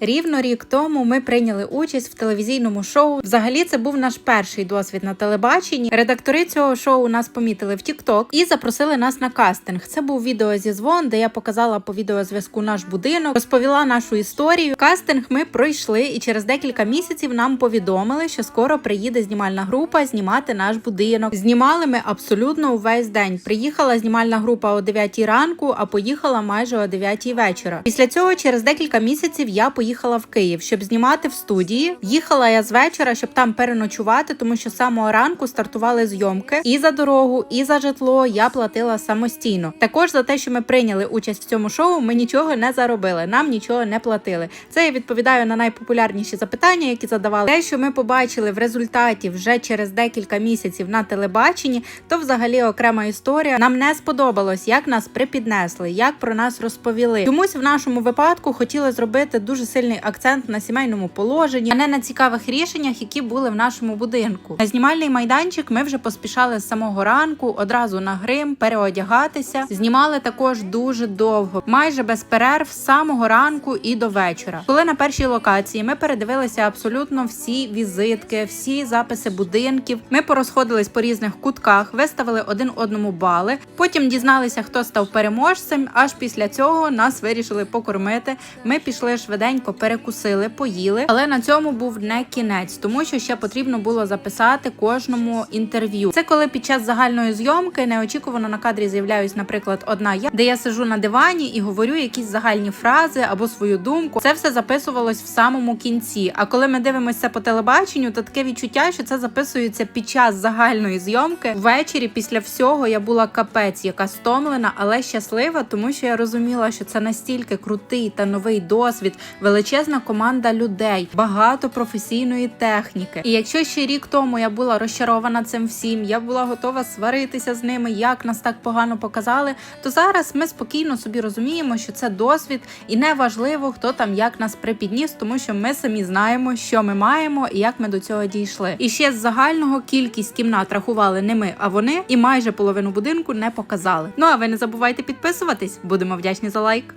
Рівно рік тому ми прийняли участь в телевізійному шоу. Взагалі, це був наш перший досвід на телебаченні. Редактори цього шоу нас помітили в TikTok і запросили нас на кастинг. Це був відеозізвон, де я показала по відеозв'язку наш будинок, розповіла нашу історію. Кастинг ми пройшли, і через декілька місяців нам повідомили, що скоро приїде знімальна група знімати наш будинок. Знімали ми абсолютно увесь день. Приїхала знімальна група о 9 ранку, а поїхала майже о 9 вечора. Після цього, через декілька місяців, я поїхала в Київ, щоб знімати в студії. Їхала я з вечора, щоб там переночувати, тому що самого ранку стартували зйомки. І за дорогу, і за житло я платила самостійно. Також за те, що ми прийняли участь в цьому шоу, ми нічого не заробили, нам нічого не платили. Це я відповідаю на найпопулярніші запитання, які задавали. Те, що ми побачили в результаті вже через декілька місяців на телебаченні, то взагалі окрема історія. Нам не сподобалось, як нас припіднесли, як про нас розповіли. Чомусь в нашому випадку хотіли зробити дуже сильний акцент на сімейному положенні, а не на цікавих рішеннях, які були в нашому будинку. На знімальний майданчик ми вже поспішали з самого ранку, одразу на грим, переодягатися. Знімали також дуже довго, майже без перерв з самого ранку і до вечора. Коли на першій локації ми передивилися абсолютно всі візитки, всі записи будинків. Ми порозходились по різних кутках, виставили один одному бали. Потім дізналися, хто став переможцем. Аж після цього нас вирішили покормити. Ми пішли швиденько, перекусили, поїли. Але на цьому був не кінець, тому що ще потрібно було записати кожному інтерв'ю. Це коли під час загальної зйомки неочікувано на кадрі з'являюсь, наприклад, одна я, де я сижу на дивані і говорю якісь загальні фрази або свою думку. Це все записувалось в самому кінці. А коли ми дивимося по телебаченню, то таке відчуття, що це записується під час загальної зйомки. Ввечері після всього я була капець, яка стомлена, але щаслива, тому що я розуміла, що це настільки крутий та новий досвід, величезна команда людей, багато професійної техніки. І якщо ще рік тому я була розчарована цим всім, я була готова сваритися з ними, як нас так погано показали, то зараз ми спокійно собі розуміємо, що це досвід, і не важливо, хто там як нас припідніс, тому що ми самі знаємо, що ми маємо і як ми до цього дійшли. І ще з загального кількість кімнат рахували не ми, а вони, і майже половину будинку не показали. Ну а ви не забувайте підписуватись, будемо вдячні за лайк.